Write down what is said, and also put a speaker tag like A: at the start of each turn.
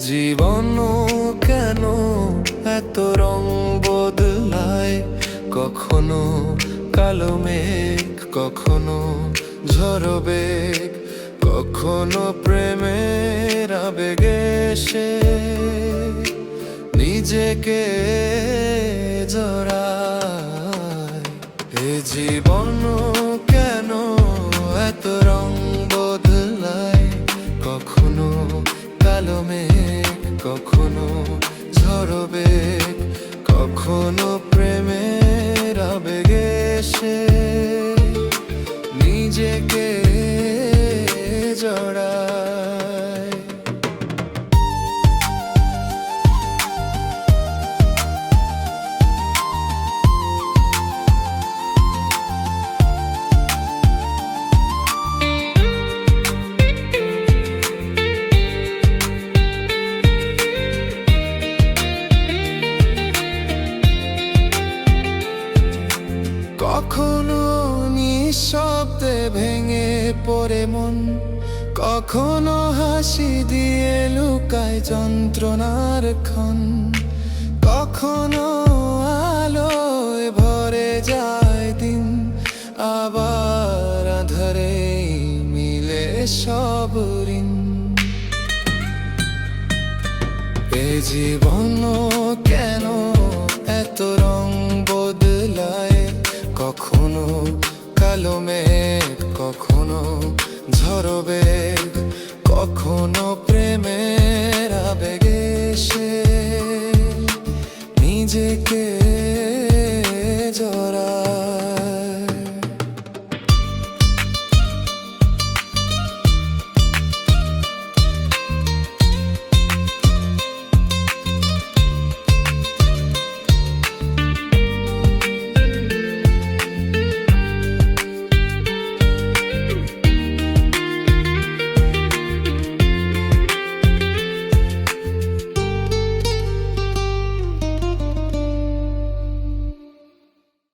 A: জীবন কেন এত রং বদলায়? কখনো কালো মেঘ, কখনো ঝড় বেগ, কখনো প্রেমের আবেগে সে নিজেকে কখনো ঝরবে কখনো প্রেমের আবেগে সে নিজেকে জড়ায়। কখনো নিঃশব্দে ভেঙে পড়ে মন, কখনো হাসি দিয়ে লুকায় যন্ত্রণার ক্ষণ, কখনো আলোয় ভরে যায় দিন, আবার আধারে মিলে সব ঋণ। এ জীবন ঝড় বেগ কখনো প্রেমের আবেগে সে নিজেকে